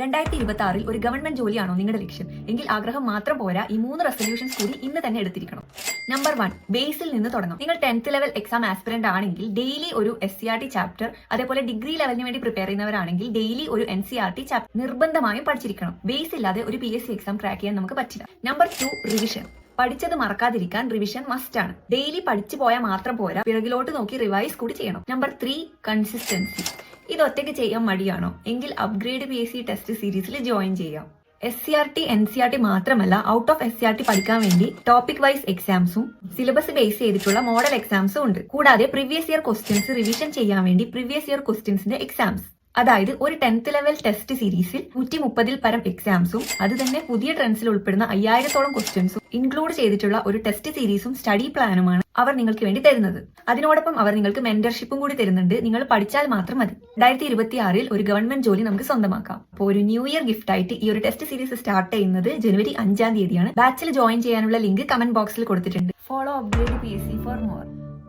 രണ്ടായിരത്തി ഇരുപത്തി ആറിൽ ഒരു ഗവൺമെന്റ് ജോലിയാണോ നിങ്ങളുടെ ലക്ഷ്യം? എങ്കിൽ ആഗ്രഹം മാത്രം പോരാ ഈ മൂന്ന് റെസൊല്യൂഷൻസ് കൂടി ഇന്ന് തന്നെ എടുത്തിരിക്കണം. നമ്പർ വൺ ബേസിൽ നിന്ന് തുടങ്ങും നിങ്ങൾ ടെൻത്ത് ലെവൽ എക്സാം ആസ്പിറന്റ് ആണെങ്കിൽ ഡെയിലി ഒരു S C R T chapter അതേപോലെ ഡിഗ്രി ലെവലിന് വേണ്ടി പ്രിപ്പയർ ചെയ്യുന്നവരാണെങ്കിൽ ഡെയിലി ഒരു N C R T chapter നിർബന്ധമായും പഠിച്ചിരിക്കണം. ബേസ് ഇല്ലാതെ ഒരു P S C exam crack ചെയ്യാൻ നമുക്ക് പറ്റില്ല. നമ്പർ ടു റിവിഷൻ പഠിച്ചത് മറക്കാതിരിക്കാൻ റിവിഷൻ മസ്റ്റ് ആണ്. ഡെയിലി പഠിച്ചു പോയാൽ മാത്രം പോരാ. പിറകിലോട്ട് നോക്കി റിവൈസ് കൂടി ചെയ്യണം. നമ്പർ ത്രീ കൺസിസ്റ്റൻസി ഇത് ഒറ്റയ്ക്ക് ചെയ്യാൻ മടിയാണോ? എങ്കിൽ upgrade P S C test സീരീസിൽ ജോയിൻ ചെയ്യാം. S C R T N C R T മാത്രമല്ല out of S C R T പഠിക്കാൻ വേണ്ടി ടോപ്പിക് വൈസ് എക്സാംസും സിലബസ് ബേസ് ചെയ്തിട്ടുള്ള മോഡൽ എക്സാംസും ഉണ്ട്. കൂടാതെ പ്രീവിയസ് ഇയർ ക്വസ്റ്റ്യൻസ് റിവിഷൻ ചെയ്യാൻ വേണ്ടി പ്രീവിയസ് ഇയർ ക്വസ്റ്റ്യൻസിന്റെ എക്സാംസ് അതായത് ഒരു ടെൻത്ത് ലെവൽ ടെസ്റ്റ് സീരീസിൽ നൂറ്റി മുപ്പതിൽ പരം എക്സാംസും അത് തന്നെ പുതിയ ട്രെൻഡ്സിൽ ഉൾപ്പെടുന്ന അയ്യായിരത്തോളം ക്വസ്റ്റ്യൻസും ഇൻക്ലൂഡ് ചെയ്തിട്ടുള്ള ഒരു ടെസ്റ്റ് സീരീസും സ്റ്റഡി പ്ലാനുമാണ് അവർ നിങ്ങൾക്ക് വേണ്ടി തരുന്നത്. അതിനോടൊപ്പം അവർ നിങ്ങൾക്ക് മെന്റർഷിപ്പും കൂടി തരുന്നുണ്ട്. നിങ്ങൾ പഠിച്ചാൽ മാത്രം മതി. രണ്ടായിരത്തി ഇരുപത്തി ആറിൽ ഒരു ഗവൺമെന്റ് ജോലി നമുക്ക് സ്വന്തമാക്കാം. അപ്പോൾ ഒരു ന്യൂ ഇയർ ഗിഫ്റ്റ് ആയിട്ട് ഈ ഒരു ടെസ്റ്റ് സീരീസ് സ്റ്റാർട്ട് ചെയ്യുന്നത് ജനുവരി അഞ്ചാം തീയതിയാണ്. ബാച്ചിൽ ജോയിൻ ചെയ്യാനുള്ള ലിങ്ക് കമന്റ് ബോക്സിൽ കൊടുത്തിട്ടുണ്ട്. Follow upgrade P S C for more